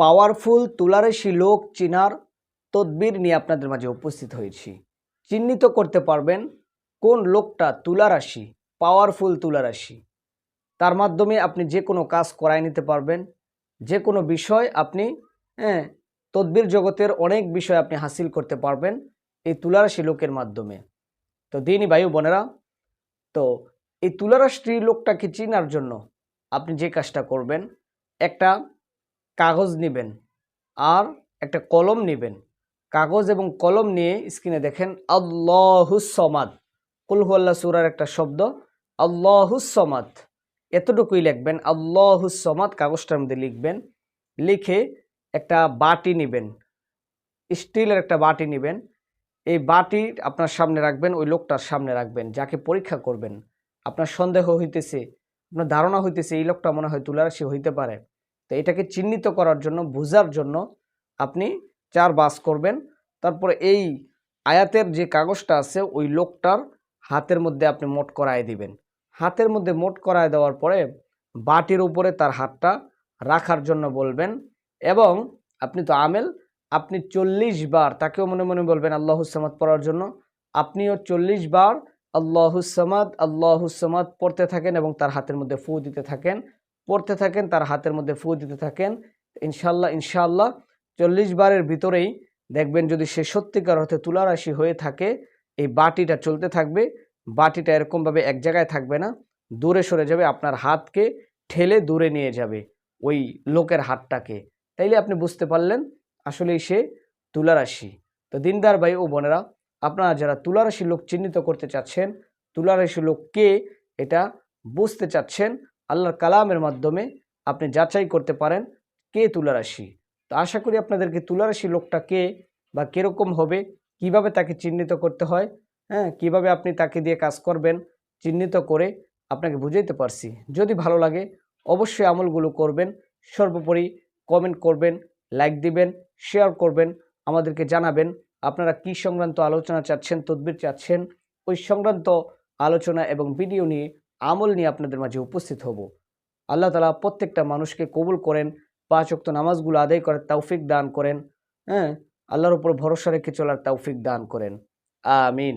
Powerful তুলারেশি লোক চিনার তদবির নিয়ে আপনাদের মাঝে উপস্থিত হয়েছি। চিহ্নিত করতে পারবেন কোন লোকটা তুলারাশি, পাওয়ারফুল তুলারাশি। তার মাধ্যমে আপনি যে কোনো কাজ করায় নিতে পারবেন। যে কোনো বিষয় আপনি হ্যাঁ তদবির জগতের অনেক বিষয় আপনি হাসিল করতে পারবেন এই তুলারাশি লোকের মাধ্যমে। তো দিনই বায়ু বোনেরা, তো এই তুলারাশি লোকটাকে চিনার জন্য আপনি যে কাজটা করবেন, একটা কাগজ নেবেন আর একটা কলম নেবেন। কাগজ এবং কলম নিয়ে স্ক্রিনে দেখেন আল্লাহুসমাদ কুলহুয়াল্লা সুরার একটা শব্দ আল্লাহুসমাদ এতটুকুই লিখবেন আল্লাহুসমাদ কাগজটার মধ্যে লিখবেন। লিখে একটা বাটি নেবেন, স্টিলের একটা বাটি নেবেন। এই বাটি আপনার সামনে রাখবেন, ওই লোকটার সামনে রাখবেন, যাকে পরীক্ষা করবেন। আপনার সন্দেহ হইতেছে, আপনার ধারণা হইতেছে, এই লোকটা মনে হয় তুলারাশি হইতে পারে। তো এটাকে চিহ্নিত করার জন্য, বোঝার জন্য আপনি চার বাস করবেন। তারপরে এই আয়াতের যে কাগজটা আছে, ওই লোকটার হাতের মধ্যে আপনি মোট করায় দিবেন। হাতের মধ্যে মোট করায় দেওয়ার পরে বাটির উপরে তার হাতটা রাখার জন্য বলবেন এবং আপনি তো আমেল, আপনি চল্লিশ বার তাকেও মনে মনে বলবেন আল্লাহুসামাদ পড়ার জন্য, আপনিও চল্লিশ বার আল্লাহুসামাদ আল্লাহুসামাদ পড়তে থাকেন এবং তার হাতের মধ্যে ফু দিতে থাকেন। পড়তে থাকেন, তার হাতের মধ্যে ফু দিতে থাকেন, ইনশাল্লাহ ইনশাল্লাহ। চল্লিশ বারের ভিতরেই দেখবেন যদি সে সত্যিকার অর্থে তুলারাশি হয়ে থাকে, এই বাটিটা চলতে থাকবে, বাটিটা এরকমভাবে এক জায়গায় থাকবে না, দূরে সরে যাবে, আপনার হাতকে ঠেলে দূরে নিয়ে যাবে, ওই লোকের হাতটাকে। তাইলে আপনি বুঝতে পারলেন, আসলেই সে তুলারাশি। তো দিনদার ভাই ও বোনেরা, আপনারা যারা তুলারাশি লোক চিহ্নিত করতে চাচ্ছেন, তুলারাশি লোক কে এটা বুঝতে চাচ্ছেন আল্লাহর কালামের মাধ্যমে আপনি যাচাই করতে পারেন কে তুলারাশি। তো আশা করি আপনাদেরকে তুলারাশি লোকটা কে বা কীরকম হবে, কীভাবে তাকে চিহ্নিত করতে হয় হ্যাঁ কীভাবে আপনি তাকে দিয়ে কাজ করবেন, চিহ্নিত করে আপনাকে বুঝাইতে পারছি। যদি ভালো লাগে অবশ্যই আমলগুলো করবেন, সর্বোপরি কমেন্ট করবেন লাইক দিবেন শেয়ার করবেন, আমাদেরকে জানাবেন, আপনারা কি সংক্রান্ত আলোচনা চাচ্ছেন, তদবির চাচ্ছেন, ওই সংক্রান্ত আলোচনা এবং ভিডিও নিয়ে আমল নিয়ে আপনাদের মাঝে উপস্থিত হব। আল্লাহ তালা প্রত্যেকটা মানুষকে কবুল করেন, পাঁচ অক্ত নামাজগুলো আদায় করার তৌফিক দান করেন হ্যাঁ? আল্লাহর উপর ভরসা রেখে চলার তৌফিক দান করেন। আমিন।